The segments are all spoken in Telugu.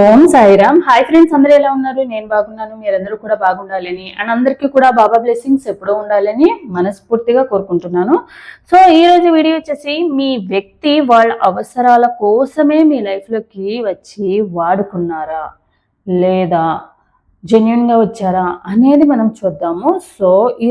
ఓం సాయిరామ్. హాయ్ ఫ్రెండ్స్ అందరూ ఎలా ఉన్నారు? నేను బాగున్నాను మీరందరూ కూడా బాగుండాలని. అండ్ అందరికీ కూడా బాబా బ్లెస్సింగ్స్ ఎప్పుడూ ఉండాలని మనస్ఫూర్తిగా కోరుకుంటున్నాను. సో ఈ రోజు వీడియో వచ్చేసి మీ వ్యక్తి వాళ్ళ అవసరాల కోసమే మీ లైఫ్లోకి వచ్చి వాడుకున్నారా? లేదా జెన్యున్గా వచ్చారా? అనేది మనం చూద్దాము. సో ఈ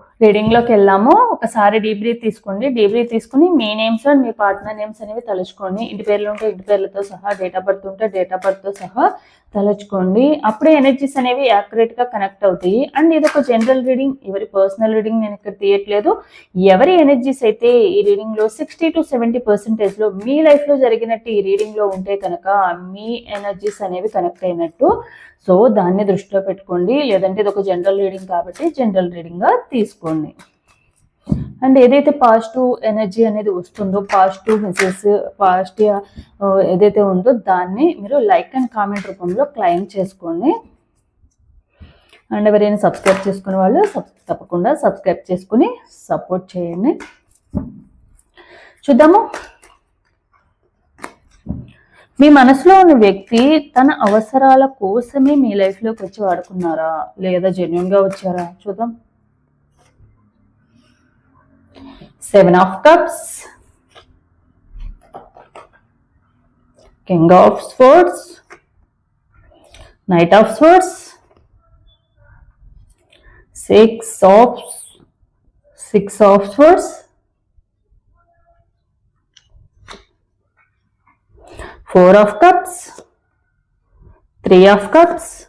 రీడింగ్లోకి వెళ్ళాము ఒకసారి డీబ్రీ తీసుకోండి. డీబ్రీ తీసుకుని మీ నేమ్స్ అండ్ మీ పార్ట్నర్ నేమ్స్ అనేవి తలుచుకోండి. ఇంటి పేర్లు ఉంటే ఇంటి పేర్లతో సహా డేట్ ఆఫ్ బర్త్ ఉంటే డేట్ ఆఫ్ బర్త్తో సహా తలచుకోండి. అప్పుడే ఎనర్జీస్ అనేవి యాక్యురేట్గా కనెక్ట్ అవుతాయి. అండ్ ఇది ఒక జనరల్ రీడింగ్ ఎవరి పర్సనల్ రీడింగ్ నేను ఇక్కడ తీయట్లేదు. ఎవరి ఎనర్జీస్ అయితే ఈ రీడింగ్లో సిక్స్టీ టు సెవెంటీ పర్సెంటేజ్లో మీ లైఫ్లో జరిగినట్టు ఈ రీడింగ్లో ఉంటే కనుక మీ ఎనర్జీస్ అనేవి కనెక్ట్ అయినట్టు. సో దాన్ని దృష్టిలో పెట్టుకోండి. లేదంటే ఇది ఒక జనరల్ రీడింగ్ కాబట్టి జనరల్ రీడింగ్గా తీసుకోండి. అండ్ ఏదైతే పాజిటివ్ ఎనర్జీ అనేది వస్తుందో పాజిటివ్ మెసేజ్ పాజిటివ్ ఏదైతే ఉందో దాన్ని మీరు లైక్ అండ్ కామెంట్ రూపంలో క్లైమ్ చేసుకోండి. అండ్ ఎవరైనా సబ్స్క్రైబ్ చేసుకునే వాళ్ళు తప్పకుండా సబ్స్క్రైబ్ చేసుకుని సపోర్ట్ చేయండి. చూద్దాము. మీ మనసులో ఉన్న వ్యక్తి తన అవసరాల కోసమే మీ లైఫ్లోకి వచ్చి వాడుకున్నారా? లేదా జెన్యున్గా వచ్చారా? చూద్దాం. seven of cups. King of swords. Knight of swords. Six of six of swords. Four of cups. Three of cups.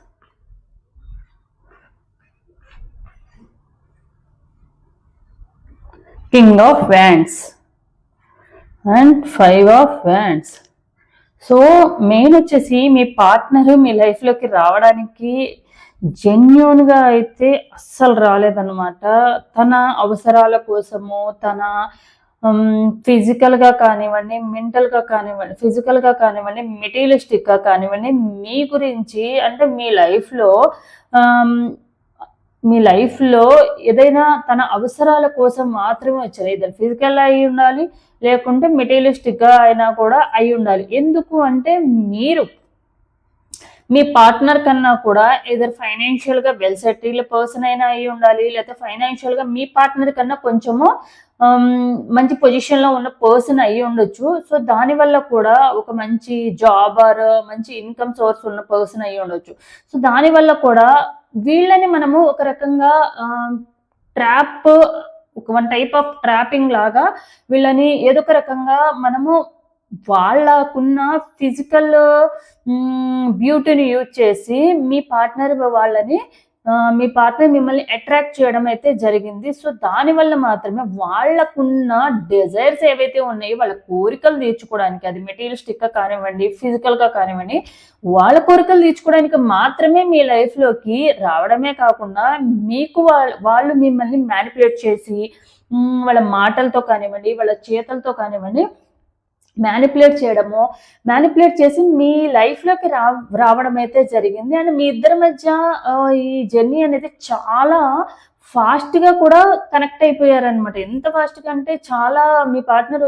King of wands and five of wands so main వచ్చేసి మీ పార్ట్నర్ మీ లైఫ్లోకి రావడానికి జెన్యున్గా అయితే అస్సలు రాలేదన్నమాట. తన అవసరాల కోసము తన ఫిజికల్గా కానివ్వండి మెంటల్గా కానివ్వండి ఫిజికల్గా కానివ్వండి మెటీరియలిస్టిక్గా కానివ్వండి మీ గురించి అంటే మీ లైఫ్లో మీ లైఫ్లో ఏదైనా తన అవసరాల కోసం మాత్రమే వచ్చారు. ఇద్దరు ఫిజికల్ అయి ఉండాలి లేకుంటే మెటీరియలిస్టిక్గా అయినా కూడా అయి ఉండాలి. ఎందుకు అంటే మీరు మీ పార్ట్నర్ కన్నా కూడా ఇద్దరు ఫైనాన్షియల్గా వెల్ సెటిల్ పర్సన్ అయినా అయి ఉండాలి లేకపోతే ఫైనాన్షియల్గా మీ పార్ట్నర్ కన్నా కొంచెము మంచి పొజిషన్లో ఉన్న పర్సన్ అయి ఉండొచ్చు. సో దానివల్ల కూడా ఒక మంచి జాబ్ ఆర్ మంచి ఇన్కమ్ సోర్స్ ఉన్న పర్సన్ అయి ఉండొచ్చు. సో దానివల్ల కూడా వీళ్ళని మనము ఒక రకంగా ట్రాప్ ఒక వన్ టైప్ ఆఫ్ ట్రాపింగ్ లాగా వీళ్ళని ఏదో ఒక రకంగా మనము వాళ్ళకున్న ఫిజికల్ బ్యూటీని యూజ్ చేసి మీ పార్ట్నర్ వాళ్ళని మీ పార్ట్నర్ మిమ్మల్ని అట్రాక్ట్ చేయడం అయితే జరిగింది. సో దానివల్ల మాత్రమే వాళ్ళకున్న డిజైర్స్ ఏవైతే ఉన్నాయో వాళ్ళ కోరికలు తీర్చుకోవడానికి అది మెటీరియలిస్టిక్గా కానివ్వండి ఫిజికల్గా కానివ్వండి వాళ్ళ కోరికలు తీర్చుకోవడానికి మాత్రమే మీ లైఫ్లోకి రావడమే కాకుండా మీకు వాళ్ళు మిమ్మల్ని మ్యానిపులేట్ చేసి వాళ్ళ మాటలతో కానివ్వండి వాళ్ళ చేతలతో కానివ్వండి మ్యానిపులేట్ చేయడము మ్యానిపులేట్ చేసి మీ లైఫ్లోకి రా రావడం అయితే జరిగింది. అండ్ మీ ఇద్దరి మధ్య ఈ జర్నీ అనేది చాలా ఫాస్ట్గా కూడా కనెక్ట్ అయిపోయారనమాట ఎంత ఫాస్ట్గా అంటే చాలా మీ పార్ట్నర్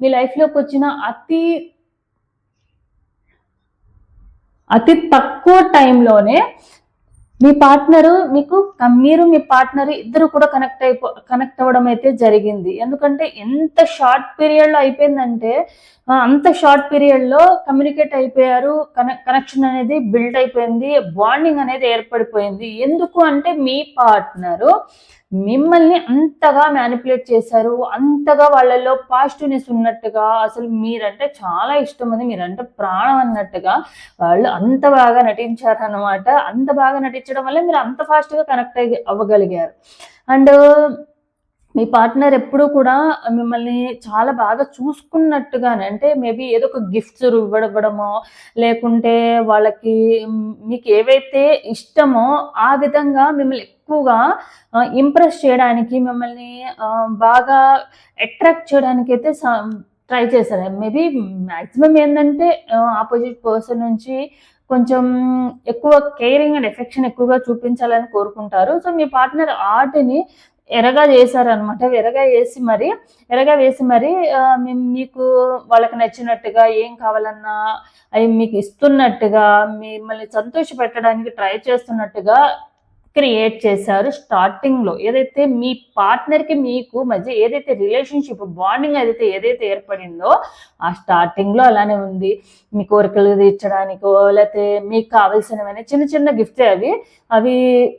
మీ లైఫ్లోకి వచ్చిన అతి అతి తక్కువ టైంలోనే మీ పార్ట్నరు మీకు మీరు మీ పార్ట్నర్ ఇద్దరు కూడా కనెక్ట్ అయిపో కనెక్ట్ అవ్వడం అయితే జరిగింది. ఎందుకంటే ఎంత షార్ట్ పీరియడ్లో అయిపోయిందంటే అంత షార్ట్ పీరియడ్లో కమ్యూనికేట్ అయిపోయారు. కనెక్షన్ అనేది బిల్డ్ అయిపోయింది. బాండింగ్ అనేది ఏర్పడిపోయింది. ఎందుకు అంటే మీ పార్ట్నరు మిమ్మల్ని అంతగా మ్యానిపులేట్ చేశారు అంతగా వాళ్ళలో పాజిటివ్నెస్ ఉన్నట్టుగా అసలు మీరంటే చాలా ఇష్టం అది మీరంటే ప్రాణం అన్నట్టుగా వాళ్ళు అంత బాగా నటించారు అనమాట అంత బాగా నటించడం వల్ల మీరు అంత ఫాస్ట్గా కనెక్ట్ అయి అవ్వగలిగారు. అండ్ మీ పార్ట్నర్ ఎప్పుడూ కూడా మిమ్మల్ని చాలా బాగా చూసుకున్నట్టుగానే అంటే మేబీ ఏదో ఒక గిఫ్ట్స్ ఇవ్వడమో లేకుంటే వాళ్ళకి మీకు ఏవైతే ఇష్టమో ఆ విధంగా మిమ్మల్ని ఎక్కువగా ఇంప్రెస్ చేయడానికి మిమ్మల్ని బాగా అట్రాక్ట్ చేయడానికి అయితే ట్రై చేశారు. మేబీ మ్యాక్సిమం ఏంటంటే ఆపోజిట్ పర్సన్ నుంచి కొంచెం ఎక్కువ కేరింగ్ అండ్ ఎఫెక్షన్ ఎక్కువగా చూపించాలని కోరుకుంటారు. సో మీ పార్ట్నర్ ఆర్ట్ని ఎరగా చేశారనమాట ఎరగా వేసి మరి ఎరగా వేసి మరి మేము మీకు వాళ్ళకి నచ్చినట్టుగా ఏం కావాలన్నా అవి మీకు ఇస్తున్నట్టుగా మిమ్మల్ని సంతోష పెట్టడానికి ట్రై చేస్తున్నట్టుగా క్రియేట్ చేశారు స్టార్టింగ్లో ఏదైతే మీ పార్ట్నర్కి మీకు మధ్య ఏదైతే రిలేషన్షిప్ బాండింగ్ ఏదైతే ఏదైతే ఏర్పడిందో ఆ స్టార్టింగ్లో అలానే ఉంది. మీ కోరికలు తీర్చడానికో లేకపోతే మీకు కావాల్సినవన్నీ చిన్న చిన్న గిఫ్ట్స్ అవి. అవి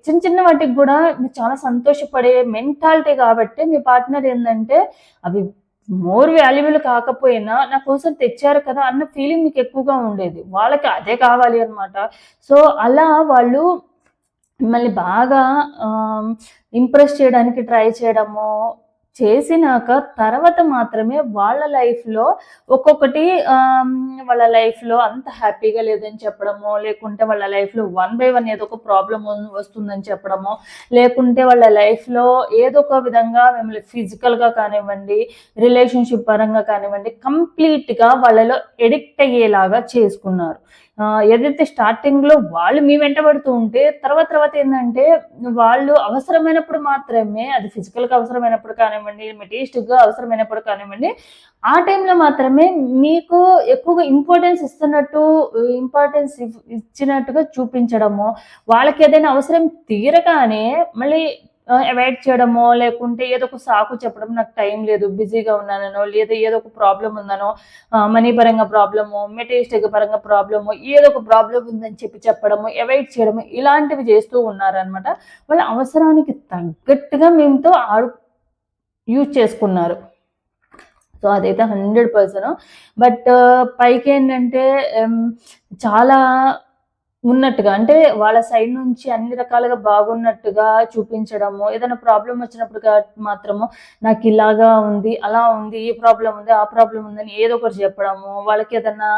చిన్న చిన్న వాటికి కూడా మీరు చాలా సంతోషపడే మెంటాలిటీ కాబట్టి మీ పార్ట్నర్ ఏంటంటే అవి మోర్ వాల్యుబుల్ కాకపోయినా నా కోసం తెచ్చారు కదా అన్న ఫీలింగ్ మీకు ఎక్కువగా ఉండేది. వాళ్ళకి అదే కావాలి అన్నమాట. సో అలా వాళ్ళు మిమ్మల్ని బాగా ఇంప్రెస్ చేయడానికి ట్రై చేయడము చేసినాక తర్వాత మాత్రమే వాళ్ళ లైఫ్లో ఒక్కొక్కటి వాళ్ళ లైఫ్లో అంత హ్యాపీగా లేదని చెప్పడము లేకుంటే వాళ్ళ లైఫ్లో వన్ బై వన్ ఏదో ఒక ప్రాబ్లం వస్తుందని చెప్పడము లేకుంటే వాళ్ళ లైఫ్లో ఏదో ఒక విధంగా మిమ్మల్ని ఫిజికల్గా కానివ్వండి రిలేషన్షిప్ పరంగా కానివ్వండి కంప్లీట్గా వాళ్ళలో ఎడిక్ట్ అయ్యేలాగా చేసుకున్నారు. ఏదైతే స్టార్టింగ్లో వాళ్ళు మీ వెంటబడుతూ ఉంటే తర్వాత తర్వాత ఏంటంటే వాళ్ళు అవసరమైనప్పుడు మాత్రమే అది ఫిజికల్గా అవసరమైనప్పుడు కానివ్వండి మెటీరియలిస్టిక్ అవసరమైనప్పుడు కానివ్వండి ఆ టైంలో మాత్రమే మీకు ఎక్కువగా ఇంపార్టెన్స్ ఇస్తున్నట్టు ఇంపార్టెన్స్ ఇచ్చినట్టుగా చూపించడము వాళ్ళకి ఏదైనా అవసరం తీరగానే మళ్ళీ అవాయిడ్ చేయడమో లేకుంటే ఏదో ఒక సాకు చెప్పడం నాకు టైం లేదు బిజీగా ఉన్నానో లేదా ఏదో ఒక ప్రాబ్లం ఉందనో మనీ పరంగా ప్రాబ్లము మెటీరియలిస్టిక్ పరంగా ప్రాబ్లము ఏదో ఒక ప్రాబ్లం ఉందని చెప్పి చెప్పడము అవాయిడ్ చేయడము ఇలాంటివి చేస్తూ ఉన్నారనమాట. వాళ్ళ అవసరానికి తగ్గట్టుగా మేముతో ఆడు యూజ్ చేసుకున్నారు. సో అదైతే హండ్రెడ్ పర్సెంట్ బట్ పైకి ఏంటంటే చాలా ఉన్నట్టుగా అంటే వాళ్ళ సైడ్ నుంచి అన్ని రకాలుగా బాగున్నట్టుగా చూపించడము ఏదైనా ప్రాబ్లం వచ్చినప్పుడు మాత్రము నాకు ఇలాగా ఉంది అలా ఉంది ఈ ప్రాబ్లం ఉంది ఆ ప్రాబ్లం ఉందని ఏదో ఒకటి చెప్పడము వాళ్ళకి ఏదైనా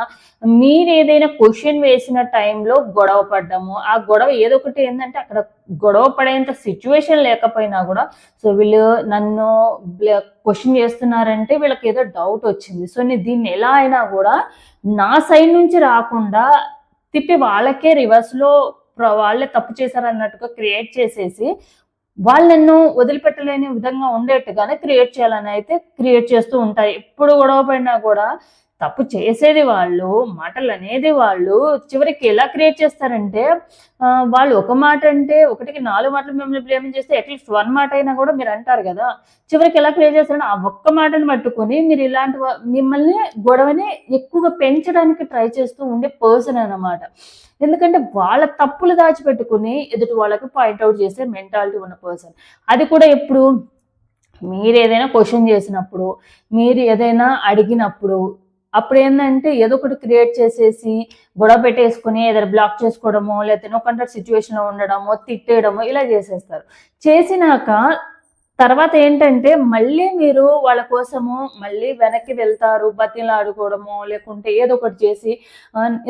మీరు ఏదైనా క్వశ్చన్ వేసిన టైంలో గొడవ పడ్డము ఆ గొడవ ఏదో ఒకటి ఏంటంటే అక్కడ గొడవ పడేంత సిచ్యువేషన్ లేకపోయినా కూడా సో వీళ్ళు నన్ను క్వశ్చన్ చేస్తున్నారంటే వీళ్ళకి ఏదో డౌట్ వచ్చింది. సో నేను దీన్ని ఎలా అయినా కూడా నా సైడ్ నుంచి రాకుండా తిప్పి వాళ్ళకే రివర్స్లో ప్ర- వాళ్ళే తప్పు చేశారన్నట్టుగా క్రియేట్ చేసేసి వాళ్ళు నన్ను వదిలిపెట్టలేని విధంగా ఉండేట్టుగానే క్రియేట్ చేయాలని అయితే క్రియేట్ చేస్తూ ఉంటాయి. ఎప్పుడు గొడవ పడినా కూడా తప్పు చేసేది వాళ్ళు మాటలు అనేది వాళ్ళు చివరికి ఎలా క్రియేట్ చేస్తారంటే వాళ్ళు ఒక మాట అంటే ఒకటికి నాలుగు మాటలు మిమ్మల్ని బ్లేమింగ్ చేస్తే అట్లీస్ట్ వన్ మాట అయినా కూడా మీరు అంటారు కదా. చివరికి ఎలా క్రియేట్ చేస్తారంటే ఆ ఒక్క మాటను పట్టుకొని మీరు ఇలాంటి వా- మిమ్మల్ని గొడవని ఎక్కువగా పెంచడానికి ట్రై చేస్తూ ఉండే పర్సన్ అన్నమాట. ఎందుకంటే వాళ్ళ తప్పులు దాచిపెట్టుకుని ఎదుటి వాళ్ళకి పాయింట్అవుట్ చేసే మెంటాలిటీ ఉన్న పర్సన్ అది కూడా ఎప్పుడు మీరు ఏదైనా క్వశ్చన్ చేసినప్పుడు మీరు ఏదైనా అడిగినప్పుడు అప్పుడు ఏంటంటే ఏదో ఒకటి క్రియేట్ చేసేసి గొడవ పెట్టేసుకుని ఏదైనా బ్లాక్ చేసుకోవడమో లేకపోతే నో కంట్రోల్ సిచ్యువేషన్లో ఉండడమో తిట్టేయడమో ఇలా చేసేస్తారు. చేసినాక తర్వాత ఏంటంటే మళ్ళీ మీరు వాళ్ళ కోసము మళ్ళీ వెనక్కి వెళ్తారు బతిలాడుకోవడమో లేకుంటే ఏదో ఒకటి చేసి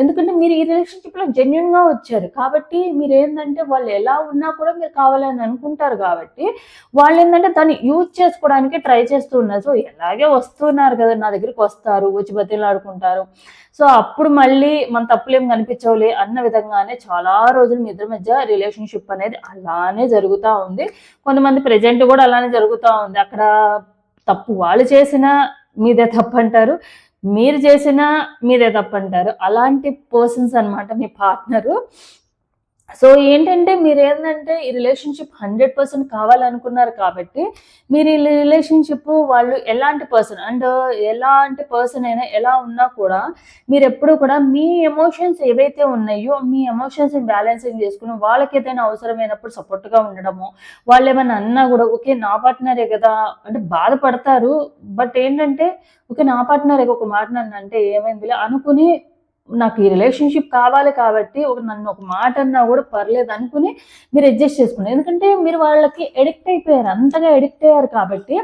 ఎందుకంటే మీరు ఈ రిలేషన్షిప్లో జెన్యున్గా వచ్చారు కాబట్టి మీరు ఏంటంటే వాళ్ళు ఎలా ఉన్నా కూడా మీరు కావాలని అనుకుంటారు కాబట్టి వాళ్ళు ఏంటంటే దాన్ని యూజ్ చేసుకోవడానికి ట్రై చేస్తూ ఉన్నారు. సో ఎలాగే వస్తున్నారు కదా నా దగ్గరికి వస్తారు వచ్చి బతిలాడుకుంటారు. సో అప్పుడు మళ్ళీ మన తప్పులేం కనిపించవులే అన్న విధంగానే చాలా రోజులు మీ ఇద్దరి మధ్య రిలేషన్షిప్ అనేది అలానే జరుగుతూ ఉంది. కొంతమంది ప్రజెంట్ కూడా అలా అలానే జరుగుతూ ఉంది. అక్కడ తప్పు వాళ్ళు చేసినా మీదే తప్పు అంటారు మీరు చేసినా మీదే తప్పు అంటారు అలాంటి పర్సన్స్ అన్నమాట మీ పార్ట్నరు సో ఏంటంటే మీరు ఏంటంటే ఈ రిలేషన్షిప్ హండ్రెడ్ పర్సెంట్ కావాలనుకున్నారు కాబట్టి మీరు ఈ రిలేషన్షిప్ వాళ్ళు ఎలాంటి పర్సన్ అండ్ ఎలాంటి పర్సన్ అయినా ఎలా ఉన్నా కూడా మీరు ఎప్పుడు కూడా మీ ఎమోషన్స్ ఏవైతే ఉన్నాయో మీ ఎమోషన్స్ బ్యాలెన్సింగ్ చేసుకుని వాళ్ళకి ఏదైనా అవసరమైనప్పుడు సపోర్ట్గా ఉండడము వాళ్ళు ఏమైనా అన్నా కూడా ఓకే నా పార్ట్నరే కదా అంటే బాధపడతారు. బట్ ఏంటంటే ఓకే నా పార్ట్నరే ఒక మాట నన్ను అంటే ఏమైందిలే అనుకుని నాకు ఈ రిలేషన్షిప్ కావాలి కాబట్టి ఒక నన్ను ఒక మాట అన్నా కూడా పర్లేదు అనుకుని మీరు అడ్జస్ట్ చేసుకున్నారు. ఎందుకంటే మీరు వాళ్ళకి ఎడిక్ట్ అయిపోయారు అంతగా ఎడిక్ట్ అయ్యారు కాబట్టి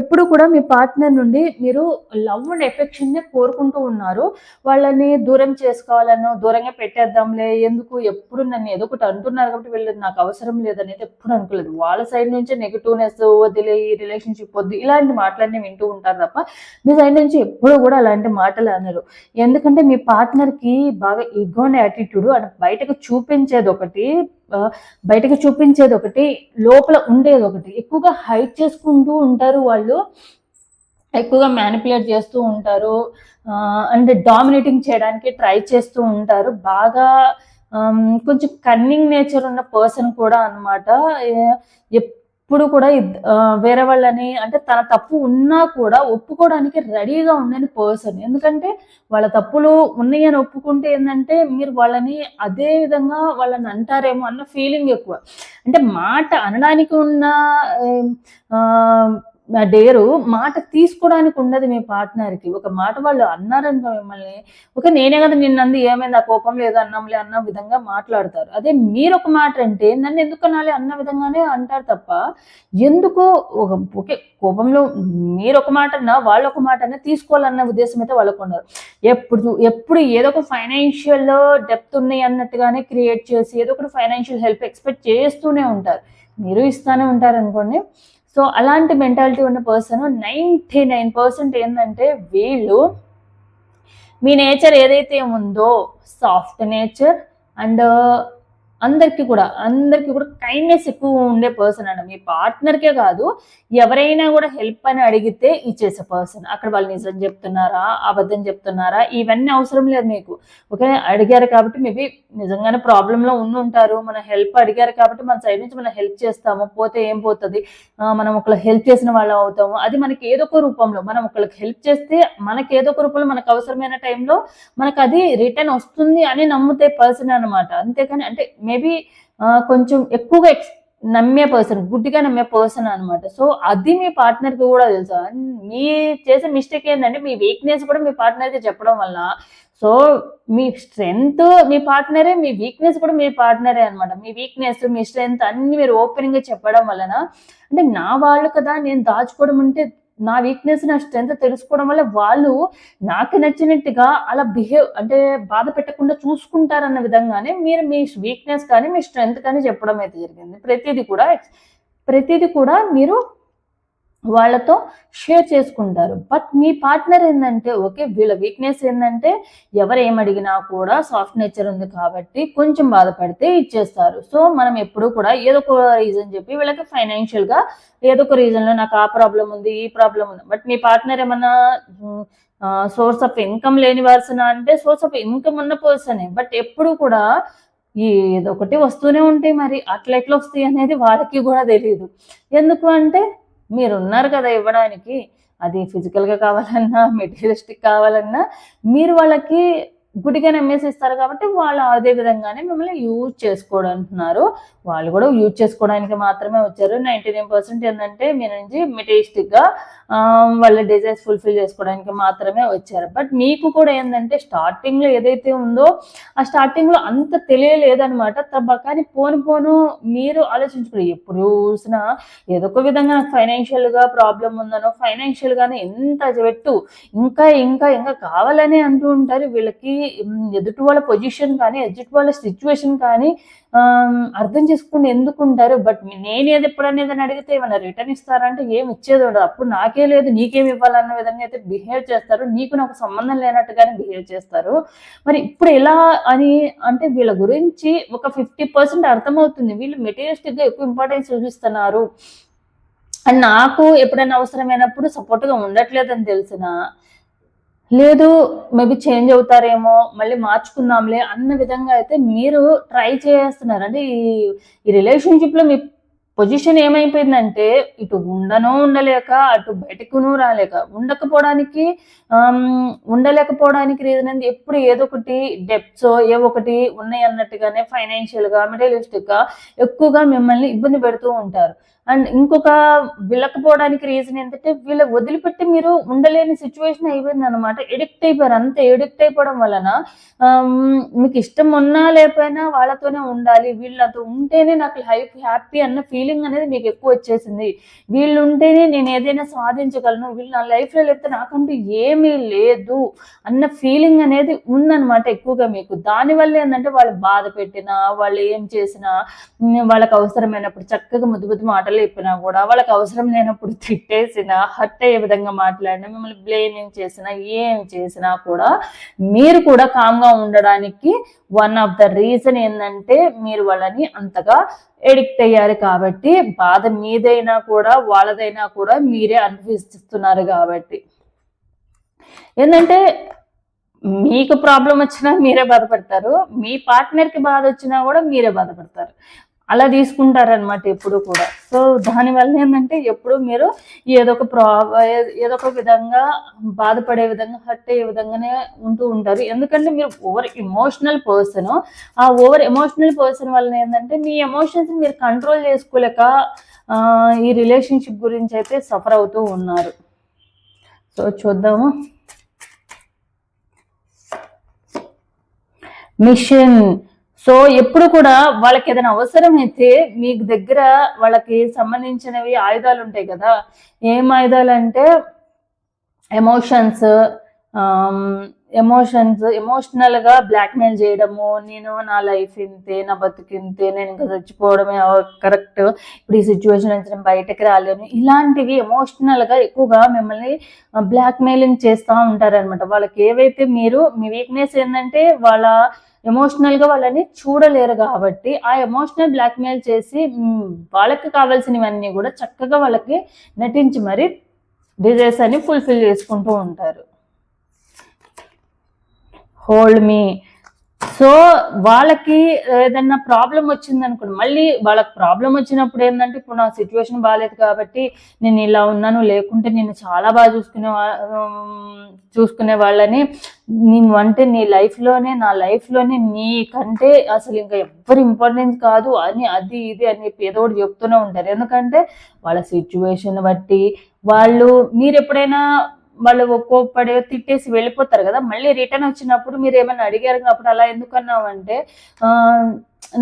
ఎప్పుడు కూడా మీ పార్ట్నర్ నుండి మీరు లవ్ అండ్ ఎఫెక్షన్ని కోరుకుంటూ ఉన్నారు. వాళ్ళని దూరం చేసుకోవాలనో దూరంగా పెట్టేద్దాంలే ఎందుకు ఎప్పుడు నన్ను ఏదో ఒకటి అంటున్నారు కాబట్టి వీళ్ళు నాకు అవసరం లేదనేది ఎప్పుడు అనుకోలేదు. వాళ్ళ సైడ్ నుంచి నెగిటివ్నెస్ వదిలే ఈ రిలేషన్షిప్ వద్దు ఇలాంటి మాటలన్నీ వింటూ ఉంటారు తప్ప మీ సైడ్ నుంచి ఎప్పుడు కూడా అలాంటి మాటలు అనరు. ఎందుకంటే మీ పార్ట్నర్ పార్ట్నర్కి బాగా ఈగోన్ యాటిట్యూడ్ అంటే బయటకు చూపించేది ఒకటి బయటకు చూపించేది ఒకటి లోపల ఉండేది ఒకటి. ఎక్కువగా హైట్ చేసుకుంటూ ఉంటారు వాళ్ళు. ఎక్కువగా మ్యానిపులేట్ చేస్తూ ఉంటారు. అండ్ డామినేటింగ్ చేయడానికి ట్రై చేస్తూ ఉంటారు. బాగా కొంచెం కన్నింగ్ నేచర్ ఉన్న పర్సన్ కూడా అనమాట ఎప్పుడు కూడా వేరే వాళ్ళని అంటే తన తప్పు ఉన్నా కూడా ఒప్పుకోవడానికి రెడీగా ఉండని పర్సన్. ఎందుకంటే వాళ్ళ తప్పులు ఉన్నాయని ఒప్పుకుంటే ఏంటంటే మీరు వాళ్ళని అదే విధంగా వాళ్ళని అంటారేమో అన్న ఫీలింగ్ ఎక్కువ. అంటే మాట అనడానికి ఉన్న డేరు మాట తీసుకోవడానికి ఉండదు మీ పార్ట్నర్కి. ఒక మాట వాళ్ళు అన్నారనుకో మిమ్మల్ని. ఓకే నేనే కదా నిన్నంది ఏమైంది? ఆ కోపం లేదు అన్నంలే అన్న విధంగా మాట్లాడతారు. అదే మీరు ఒక మాట అంటే నన్ను ఎందుకు అనాలి అన్న విధంగానే అంటారు తప్ప ఎందుకు ఒక ఓకే కోపంలో మీరు ఒక మాట అన్నా వాళ్ళు ఒక మాట అన్నా తీసుకోవాలన్న ఉద్దేశం అయితే వాళ్ళకు ఉండరు ఎప్పుడు ఎప్పుడు ఏదో ఒక ఫైనాన్షియల్ డెప్త్ ఉన్నాయి అన్నట్టుగానే క్రియేట్ చేసి ఏదో ఒకటి ఫైనాన్షియల్ హెల్ప్ ఎక్స్పెక్ట్ చేస్తూనే ఉంటారు. మీరు ఇస్తూనే ఉంటారు అనుకోండి సో అలాంటి మెంటాలిటీ ఉన్న పర్సన్ నైంటీ నైన్ పర్సెంట్ ఏంటంటే వీళ్ళు మీ నేచర్ ఏదైతే ఉందో సాఫ్ట్ నేచర్ అండ్ అందరికీ కూడా అందరికీ కూడా కైండ్నెస్ ఎక్కువ ఉండే పర్సన్ అండి. మీ పార్ట్నర్కే కాదు ఎవరైనా కూడా హెల్ప్ అని అడిగితే ఇచ్చేసే పర్సన్ అక్కడ వాళ్ళు నిజం చెప్తున్నారా అబద్ధం చెప్తున్నారా ఇవన్నీ అవసరం లేదు మీకు. ఓకే అడిగారు కాబట్టి మేబీ నిజంగానే ప్రాబ్లంలో ఉండి ఉంటారు. మన హెల్ప్ అడిగారు కాబట్టి మన సైడ్ నుంచి మనం హెల్ప్ చేస్తాము. పోతే ఏం పోతుంది? మనం ఒకళ్ళకి హెల్ప్ చేసిన వాళ్ళం అవుతాము. అది మనకి ఏదో ఒక రూపంలో మనం ఒకళ్ళకి హెల్ప్ చేస్తే మనకి ఏదో ఒక రూపంలో మనకు అవసరమైన టైంలో మనకు అది రిటర్న్ వస్తుంది అని నమ్ముతే పర్సన్ అనమాట అంతేకాని అంటే మేబీ కొంచెం ఎక్కువగా ఎక్స్ నమ్మే పర్సన్ గుడ్డిగా నమ్మే పర్సన్ అనమాట సో అది మీ పార్ట్నర్కి కూడా తెలుసు? మీ చేసే మిస్టేక్ ఏంటంటే మీ వీక్నెస్ కూడా మీ పార్ట్నర్కి చెప్పడం వల్ల. సో మీ స్ట్రెంగ్త్ మీ పార్ట్నరే మీ వీక్నెస్ కూడా మీ పార్ట్నరే అనమాట మీ వీక్నెస్ మీ స్ట్రెంగ్త్ అన్ని మీరు ఓపెనింగ్గా చెప్పడం వలన అంటే నా వాళ్ళు కదా నేను దాచుకోవడం అంటే నా వీక్నెస్ నా స్ట్రెంగ్త్ తెలుసుకోవడం వల్ల వాళ్ళు నాకు నచ్చినట్టుగా అలా బిహేవ్ అంటే బాధ పెట్టకుండా చూసుకుంటారన్న విధంగానే మీరు మీ వీక్నెస్ కానీ మీ స్ట్రెంగ్త్ కానీ చెప్పడం అయితే జరిగింది. ప్రతిదీ కూడా ప్రతిదీ కూడా మీరు వాళ్ళతో షేర్ చేసుకుంటారు. బట్ మీ పార్ట్నర్ ఏంటంటే ఓకే వీళ్ళ వీక్నెస్ ఏంటంటే ఎవరు ఏమడిగినా కూడా సాఫ్ట్ నేచర్ ఉంది కాబట్టి కొంచెం బాధపడితే ఇచ్చేస్తారు. సో మనం ఎప్పుడు కూడా ఏదో ఒక రీజన్ చెప్పి వీళ్ళకి ఫైనాన్షియల్గా ఏదో ఒక రీజన్లో నాకు ఆ ప్రాబ్లం ఉంది ఈ ప్రాబ్లం ఉంది. బట్ మీ పార్ట్నర్ ఏమన్నా సోర్స్ ఆఫ్ ఇన్కమ్ లేని పర్సన్ అంటే సోర్స్ ఆఫ్ ఇన్కమ్ ఉన్న పర్సనే. బట్ ఎప్పుడు కూడా ఈ ఏదో ఒకటి వస్తూనే ఉంటాయి మరి. అట్లా ఎట్లా వస్తాయి అనేది వాళ్ళకి కూడా తెలియదు ఎందుకు అంటే మీరు ఉన్నారు కదా ఇవ్వడానికి. అది ఫిజికల్గా కావాలన్నా మెటీరియలిస్టిక్ కావాలన్నా మీరు వాళ్ళకి గుడిగా నమ్మేసి ఇస్తారు కాబట్టి వాళ్ళు అదే విధంగానే మిమ్మల్ని యూజ్ చేసుకోవడం అంటున్నారు వాళ్ళు కూడా యూజ్ చేసుకోవడానికి మాత్రమే వచ్చారు. నైంటీ నైన్ పర్సెంట్ ఏంటంటే మీ నుంచి మెటీరియలిస్టిక్గా వాళ్ళ డిజైన్స్ ఫుల్ఫిల్ చేసుకోవడానికి మాత్రమే వచ్చారు. బట్ మీకు కూడా ఏంటంటే స్టార్టింగ్లో ఏదైతే ఉందో ఆ స్టార్టింగ్లో అంత తెలియలేదనమాట తప్ప కానీ పోను పోను మీరు ఆలోచించుకోండి. ఎప్పుడు చూసినా ఏదో ఒక విధంగా నాకు ఫైనాన్షియల్గా ప్రాబ్లం ఉందనో ఫైనాన్షియల్గానే ఎంత పెట్టు ఇంకా ఇంకా ఇంకా కావాలనే అంటూ ఉంటారు. వీళ్ళకి ఎదుటి వాళ్ళ పొజిషన్ కానీ ఎదుటి వాళ్ళ సిచ్యువేషన్ కానీ అర్థం చేసుకుని ఎందుకు ఉంటారు? బట్ నేను ఏది ఎప్పుడనేది అని అడిగితే ఏమైనా రిటర్న్ ఇస్తారంటే ఏమి ఇచ్చేది ఉండదు. అప్పుడు నాకే లేదు నీకేమి ఇవ్వాలన్న విధంగా అయితే బిహేవ్ చేస్తారు. నీకు నాకు సంబంధం లేనట్టుగానే బిహేవ్ చేస్తారు. మరి ఇప్పుడు ఎలా అని అంటే వీళ్ళ గురించి ఒక ఫిఫ్టీ పర్సెంట్ అర్థమవుతుంది. వీళ్ళు మెటీరియలిస్టిక్గా ఎక్కువ ఇంపార్టెన్స్ చూపిస్తున్నారు. అండ్ నాకు ఎప్పుడైనా అవసరమైనప్పుడు సపోర్ట్గా ఉండట్లేదని తెలిసిన లేదు మేబీ చేంజ్ అవుతారేమో మళ్ళీ మార్చుకుందాంలే అన్న విధంగా అయితే మీరు ట్రై చేస్తున్నారు. అంటే ఈ ఈ రిలేషన్షిప్లో మీ పొజిషన్ ఏమైపోయిందంటే ఇటు ఉండనో ఉండలేక అటు బయటకును రాలేక ఉండకపోవడానికి ఉండలేకపోవడానికి రీజన్ ఏంది? ఎప్పుడు ఏదో ఒకటి డెప్స్ ఏ ఒకటి ఉన్నాయి అన్నట్టుగానే ఫైనాన్షియల్గా మెటీరియలిస్టిక్గా ఎక్కువగా మిమ్మల్ని ఇబ్బంది పెడుతూ ఉంటారు. అండ్ ఇంకొక విలకపోవడానికి రీజన్ ఏంటంటే వీళ్ళ వదిలిపెట్టి మీరు ఉండలేని సిచ్యువేషన్ అయిపోయింది అనమాట ఎడిక్ట్ అయిపోయారు. అంతే ఎడిక్ట్ అయిపోవడం వలన um, మీకు ఇష్టం ఉన్నా లేకపోయినా వాళ్ళతోనే ఉండాలి. వీళ్ళతో ఉంటేనే నాకు లైఫ్ హ్యాపీ అన్న ఫీలింగ్ అనేది మీకు ఎక్కువ వచ్చేసింది. వీళ్ళు ఉంటేనే నేను ఏదైనా సాధించగలను. వీళ్ళు నా లైఫ్లో లేకపోతే నాకంటూ ఏమీ లేదు అన్న ఫీలింగ్ అనేది ఉందన్నమాట ఎక్కువగా మీకు. దానివల్ల ఏంటంటే వాళ్ళు బాధ పెట్టినా వాళ్ళు ఏం చేసినా వాళ్ళకి అవసరమైనప్పుడు చక్కగా ముద్దు ముద్దు మాటలు లేపినా కూడా వాళ్ళకి అవసరం లేనప్పుడు తిట్టేసినా హర్ట్ అయ్యే విధంగా మాట్లాడినా మిమ్మల్ని బ్లేమింగ్ చేసినా ఏం చేసినా కూడా మీరు కూడా కామ్గా ఉండడానికి వన్ ఆఫ్ ద రీజన్ ఏంటంటే మీరు వాళ్ళని అంతగా ఎడిక్ట్ అయ్యారు కాబట్టి బాధ మీదైనా కూడా వాళ్ళదైనా కూడా మీరే అనుభవిస్తున్నారు కాబట్టి. ఏంటంటే మీకు ప్రాబ్లం వచ్చినా మీరే బాధపడతారు మీ పార్ట్నర్కి బాధ వచ్చినా కూడా మీరే బాధపడతారు. అలా తీసుకుంటారనమాట ఎప్పుడు కూడా. సో దానివల్ల ఏంటంటే ఎప్పుడు మీరు ఏదో ఒక ప్రా ఏదో ఒక విధంగా బాధపడే విధంగా హర్ట్ అయ్యే విధంగానే ఉంటూ ఉంటారు. ఎందుకంటే మీరు ఓవర్ ఎమోషనల్ పర్సన్ ఆ ఓవర్ ఎమోషనల్ పర్సన్ వల్ల ఏంటంటే మీ ఎమోషన్స్ మీరు కంట్రోల్ చేసుకోలేక ఈ రిలేషన్షిప్ గురించి అయితే సఫర్ అవుతూ ఉన్నారు. సో చూద్దాము. మిషన్ సో ఎప్పుడు కూడా వాళ్ళకి ఏదైనా అవసరం అయితే మీకు దగ్గర వాళ్ళకి సంబంధించినవి ఆయుధాలు ఉంటాయి కదా ఏం ఆయుధాలు అంటే ఎమోషన్స్ ఎమోషన్స్ ఎమోషనల్గా బ్లాక్మెయిల్ చేయడము నేను నా లైఫ్ ఇంతే నా బతుకు ఇంతే నేను ఇంకా చచ్చిపోవడమే కరెక్ట్. ఇప్పుడు ఈ సిచ్యువేషన్ నుంచి నేను బయటకు రాలేను. ఇలాంటివి ఎమోషనల్గా ఎక్కువగా మిమ్మల్ని బ్లాక్మెయిలింగ్ చేస్తూ ఉంటారనమాట వాళ్ళకి ఏవైతే మీరు మీ వీక్నెస్ ఏంటంటే వాళ్ళ ఎమోషనల్గా వాళ్ళని చూడలేరు కాబట్టి ఆ ఎమోషనల్ బ్లాక్మెయిల్ చేసి వాళ్ళకి కావాల్సినవన్నీ కూడా చక్కగా వాళ్ళకి నటించి మరి డిజైర్స్ అని ఫుల్ఫిల్ చేసుకుంటూ ఉంటారు. హోల్డ్ మీ సో వాళ్ళకి ఏదైనా ప్రాబ్లం వచ్చింది అనుకోండి మళ్ళీ వాళ్ళకి ప్రాబ్లం వచ్చినప్పుడు ఏంటంటే ఇప్పుడు నా సిచ్యువేషన్ బాగాలేదు కాబట్టి నేను ఇలా ఉన్నాను లేకుంటే నేను చాలా బాగా చూసుకునే చూసుకునే వాళ్ళని నేను అంటే నీ లైఫ్లోనే నా లైఫ్లోనే నీ కంటే అసలు ఇంకా ఎవ్వరు ఇంపార్టెన్స్ కాదు అని అది ఇది అని చెప్పి ఏదో ఒకటి చెప్తూనే ఉంటారు. ఎందుకంటే వాళ్ళ సిచ్యువేషన్ బట్టి వాళ్ళు మీరు ఎప్పుడైనా వాళ్ళు ఒక్కోపడే తిట్టేసి వెళ్ళిపోతారు కదా. మళ్ళీ రిటర్న్ వచ్చినప్పుడు మీరు ఏమైనా అడిగారు అప్పుడు అలా ఎందుకు అన్నావంటే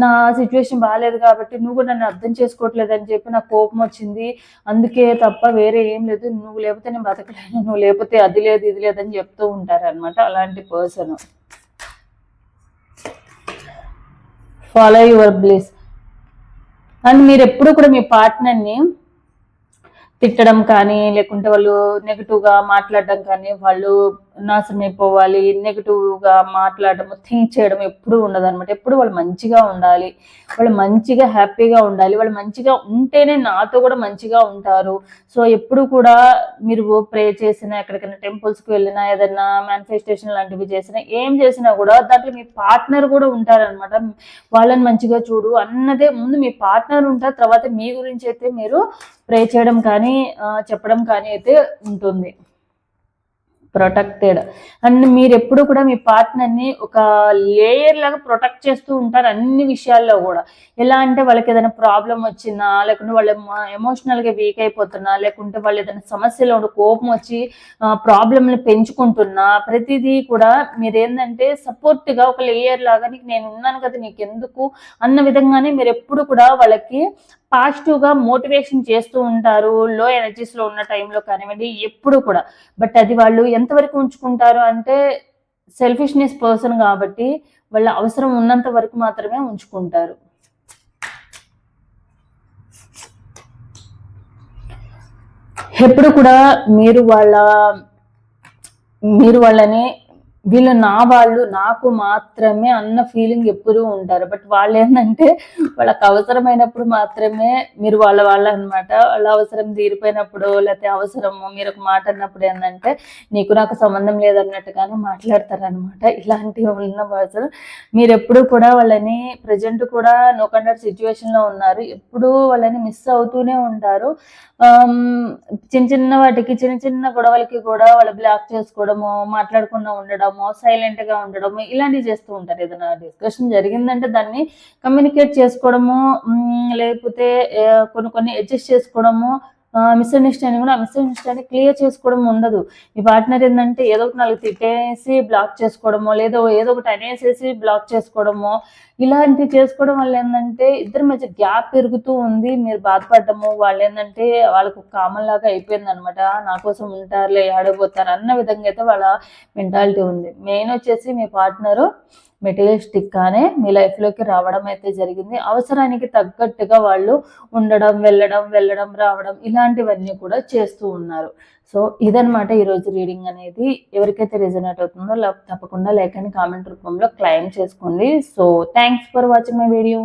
నా సిచ్యువేషన్ బాగాలేదు కాబట్టి నువ్వు కూడా నన్ను అర్థం చేసుకోవట్లేదు అని చెప్పి నాకు కోపం వచ్చింది. అందుకే తప్ప వేరే ఏం లేదు. నువ్వు లేకపోతే నేను బతకలేను. నువ్వు లేకపోతే అది లేదు ఇది లేదు అని చెప్తూ ఉంటారు అనమాట అలాంటి person follow your bliss and మీరు ఎప్పుడు కూడా మీ పార్ట్నర్ని తిట్టడం కానీ లేకుంటే వాళ్ళు నెగిటివ్గా గా మాట్లాడడం కానీ వాళ్ళు నాశనం అయిపోవాలి negative మాట్లాడడం థింక్ చేయడం ఎప్పుడు ఉండదు అనమాట ఎప్పుడు వాళ్ళు మంచిగా ఉండాలి వాళ్ళు మంచిగా హ్యాపీగా ఉండాలి వాళ్ళు మంచిగా ఉంటేనే నాతో కూడా మంచిగా ఉంటారు. సో ఎప్పుడు కూడా మీరు ప్రే చేసినా ఎక్కడికైనా టెంపుల్స్కి వెళ్ళినా ఏదైనా మేనిఫెస్టేషన్ లాంటివి చేసినా ఏం చేసినా కూడా దాంట్లో మీ పార్ట్నర్ కూడా ఉంటారనమాట వాళ్ళని మంచిగా చూడు అన్నదే ముందు మీ పార్ట్నర్ ఉంటారు తర్వాత మీ గురించి అయితే మీరు ప్రే చేయడం కానీ చెప్పడం కానీ అయితే ఉంటుంది. ప్రొటెక్టెడ్ అండ్ మీరు ఎప్పుడు కూడా మీ పార్ట్నర్ని ఒక లేయర్ లాగా ప్రొటెక్ట్ చేస్తూ ఉంటారు అన్ని విషయాల్లో కూడా. ఎలా అంటే వాళ్ళకి ఏదైనా ప్రాబ్లం వచ్చినా లేకుంటే వాళ్ళు ఎమోషనల్గా వీక్ అయిపోతున్నా లేకుంటే వాళ్ళు ఏదైనా సమస్యలో కోపం వచ్చి ప్రాబ్లమ్ని పెంచుకుంటున్నా ప్రతిదీ కూడా మీరు ఏంటంటే సపోర్ట్గా ఒక లేయర్ లాగా నీకు నేను ఉన్నాను కదా నీకు ఎందుకు అన్న విధంగానే మీరు ఎప్పుడు కూడా వాళ్ళకి పాజిటివ్గా మోటివేషన్ చేస్తూ ఉంటారు లో ఎనర్జీస్లో ఉన్న టైంలో కానివ్వండి ఎప్పుడు కూడా. బట్ అది వాళ్ళు ఎంతవరకు ఉంచుకుంటారు అంటే సెల్ఫిష్నెస్ పర్సన్ కాబట్టి వాళ్ళ అవసరం ఉన్నంత వరకు మాత్రమే ఉంచుకుంటారు. ఎప్పుడు కూడా మీరు వాళ్ళ మీరు వాళ్ళని వీళ్ళు నా వాళ్ళు నాకు మాత్రమే అన్న ఫీలింగ్ ఎప్పుడూ ఉంటారు. బట్ వాళ్ళు ఏంటంటే వాళ్ళకి అవసరమైనప్పుడు మాత్రమే మీరు వాళ్ళ వాళ్ళ అనమాట వాళ్ళ అవసరం తీరిపోయినప్పుడు లేకపోతే అవసరము మీరు ఒక మాట అన్నప్పుడు ఏంటంటే నీకు నాకు సంబంధం లేదన్నట్టుగానే మాట్లాడతారు అనమాట ఇలాంటివి ఉన్న పర్సన్ మీరు ఎప్పుడు కూడా వాళ్ళని ప్రజెంట్ కూడా నో కండక్ట్ సిచ్యువేషన్లో ఉన్నారు. ఎప్పుడూ వాళ్ళని మిస్ అవుతూనే ఉంటారు. చిన్న చిన్న వాటికి చిన్న చిన్న గొడవలకి కూడా వాళ్ళు బ్లాక్ చేసుకోవడము మాట్లాడకుండా ఉండడము సైలెంట్గా ఉండడము ఇలాంటివి చేస్తూ ఉంటారు. ఏదైనా డిస్కషన్ జరిగిందంటే దాన్ని కమ్యూనికేట్ చేసుకోవడము లేకపోతే కొన్ని కొన్ని అడ్జస్ట్ చేసుకోవడము మిస్అండర్స్టాండింగ్ కూడా మిస్అండర్స్టాండింగ్ క్లియర్ చేసుకోవడం ఉండదు. మీ పార్ట్నర్ ఏంటంటే ఏదో ఒకటి నాలుగు తిట్టేసి బ్లాక్ చేసుకోవడమో లేదో ఏదో ఒకటి అనేసేసి బ్లాక్ చేసుకోవడమో ఇలాంటివి చేసుకోవడం వల్ల ఏంటంటే ఇద్దరి మధ్య గ్యాప్ పెరుగుతూ ఉంది. మీరు బాధపడటము వాళ్ళు ఏంటంటే వాళ్ళకు కామన్ లాగా అయిపోయింది అనమాట నా కోసం ఉంటారులే ఆడబోతారు అన్న విధంగా అయితే వాళ్ళ మెంటాలిటీ ఉంది. మెయిన్ వచ్చేసి మీ పార్ట్నరు మెటీరియలిస్టిక్ గానే మీ లైఫ్లోకి రావడం అయితే జరిగింది. అవసరానికి తగ్గట్టుగా వాళ్ళు ఉండడం వెళ్ళడం వెళ్ళడం రావడం ఇలాంటివన్నీ కూడా చేస్తూ ఉన్నారు. సో ఇదనమాట ఈరోజు రీడింగ్ అనేది. ఎవరికైతే రిజనేట్ అవుతుందో తప్పకుండా లైక్ అని కామెంట్ రూపంలో క్లైమ్ చేసుకోండి. So thanks for watching my video